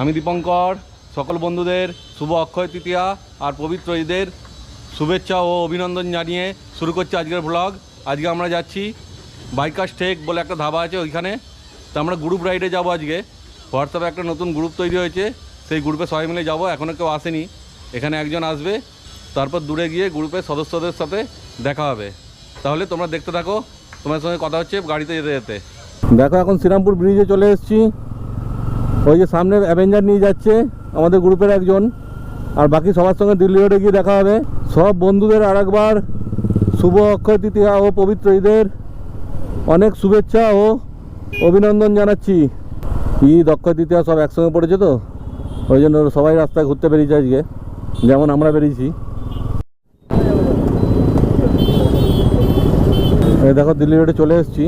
আমি দীপঙ্কর, সকল বন্ধুদের শুভ অক্ষয় তৃতীয়া আর পবিত্র ঈদের শুভেচ্ছা ও অভিনন্দন জানিয়ে শুরু করছি আজকের ব্লগ আজকে আমরা যাচ্ছি বাইকার টেক বলে একটা ধাবা আছে ওইখানে। তো আমরা গ্রুপ রাইডে যাব আজকে। হোয়াটসঅ্যাপে একটা নতুন গ্রুপ তৈরি হয়েছে। সেই গ্রুপে সবাই মিলে যাব। এখনও কেউ আসেনি। এখানে একজন আসবে। তারপর দূরে গিয়ে গ্রুপের সদস্যদের সাথে দেখা হবে। তাহলে তোমরা দেখতে থাকো। তোমার সঙ্গে কথা হচ্ছে গাড়িতে যেতে যেতে। দেখো, এখন শ্রীরামপুর ব্রিজে চলে এসেছি। ওই যে সামনে অ্যাভেঞ্জার নিয়ে যাচ্ছে, আমাদের গ্রুপের একজন। আর বাকি সবার সঙ্গে দিল্লি রোডে গিয়ে দেখা হবে। সব বন্ধুদের আরেকবার শুভ অক্ষয় তৃতীয়া ও পবিত্র ঈদের অনেক শুভেচ্ছা ও অভিনন্দন জানাচ্ছি। ঈদ, অক্ষয় তৃতীয়া সব একসঙ্গে পড়েছে তো? ওই জন্য সবাই রাস্তায় ঘুরতে বেরিয়েছে আজকে। যেমন আমরা বেরিয়েছি। এই দেখো, দিল্লি রোডে চলে এসেছি।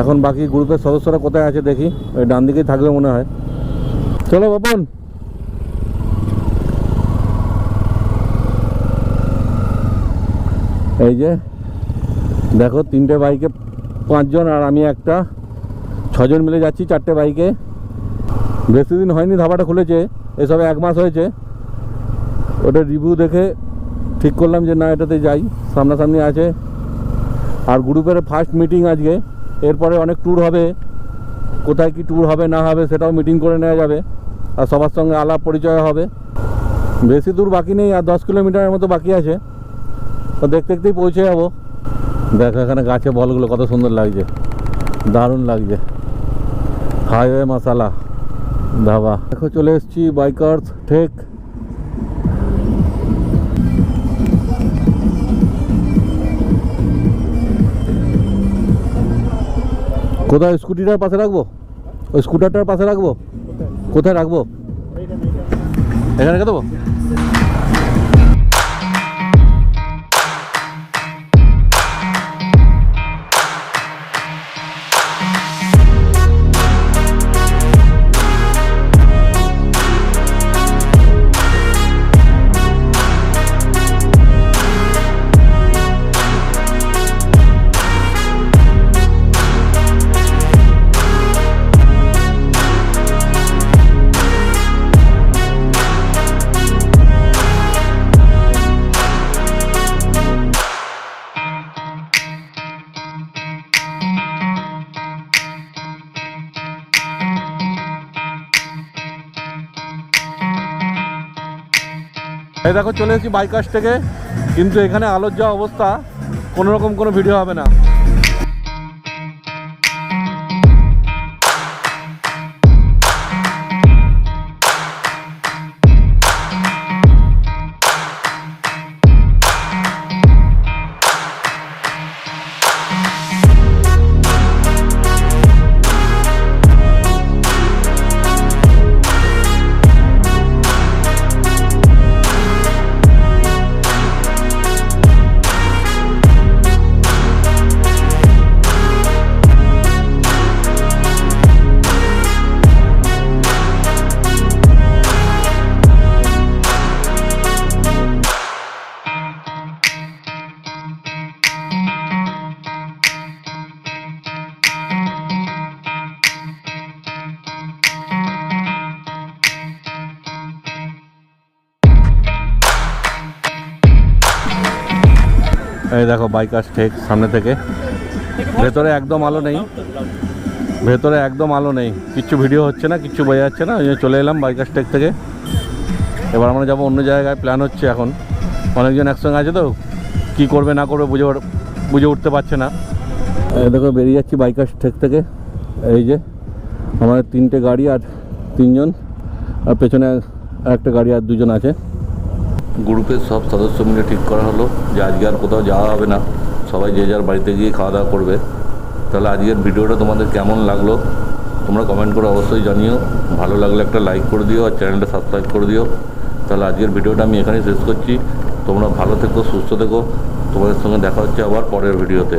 এখন বাকি গ্রুপের সদস্যরা কোথায় আছে দেখি। ওই ডান দিকেই থাকবে মনে হয়। চলো বাপন। এই যে, দেখো তিনটে বাইকে, পাঁচজন আর আমি একটা। ছজন মিলে যাচ্ছি চারটে বাইকে। বেশি দিন হয়নি ধাবাটা খুলেছে, এসবে এক মাস হয়েছে। ওটা রিভিউ দেখে ঠিক করলাম যে না, এটাতে যাই, সামনাসামনি আছে। আর গ্রুপের ফার্স্ট মিটিং আজকে, এরপরে অনেক ট্যুর হবে। কোথায় কি ট্যুর হবে, না হবে, সেটাও মিটিং করে নেওয়া যাবে। আর সবার সঙ্গে আলাপ পরিচয় হবে। বেশি দূর বাকি নেই, আর দশ কিলোমিটারের মতো বাকি আছে। তো দেখতে দেখতেই পৌঁছে যাব। দেখো এখানে গাছে বলগুলো কত সুন্দর লাগছে। দারুণ লাগছে। হাইওয়ে মশালা ধাবা। দেখো চলে এসেছি বাইকার্স ঠেক। কোথায় স্কুটিটার পাশে রাখব? ওই স্কুটারটার পাশে রাখব? কোথায় রাখব? এখানে রেখে দেবো এই দেখো, চলে এসেছি বাইকাস থেকে। কিন্তু এখানে আলোর যা অবস্থা, কোনোরকম কোনো ভিডিও হবে না। এই দেখো বাইকার্স ঠেক সামনে থেকে। ভেতরে একদম আলো নেই। ভেতরে একদম আলো নেই। কিচ্ছু ভিডিও হচ্ছে না কিচ্ছু বোঝা যাচ্ছে না, ওই চলে এলাম বাইকার্স টেক থেকে। এবার আমরা যাব অন্য জায়গায় প্ল্যান হচ্ছে এখন। অনেকজন একসঙ্গে আছে তো, কি করবে না করবে বুঝে বুঝে উঠতে পারছে না। দেখো, বেরিয়ে যাচ্ছি বাইকার্স টেক থেকে। এই যে, আমাদের তিনটে গাড়ি আর তিনজন, আর পেছনে একটা গাড়ি আর দুজন আছে। গ্রুপের সব সদস্য মিলে ঠিক করা হলো যে আজকে আর কোথাও যাওয়া হবে না। সবাই যে যার বাড়িতে গিয়ে খাওয়া দাওয়া করবে। তাহলে আজকের ভিডিওটা তোমাদের কেমন লাগল? তোমরা কমেন্ট করে অবশ্যই জানিও। ভালো লাগলে একটা লাইক করে দিও আর চ্যানেলটা সাবস্ক্রাইব করে দিও। তাহলে আজকের ভিডিওটা আমি এখানেই শেষ করছি। তোমরা ভালো থেকো, সুস্থ থেকো। তোমাদের সঙ্গে দেখা হচ্ছে আবার পরের ভিডিওতে।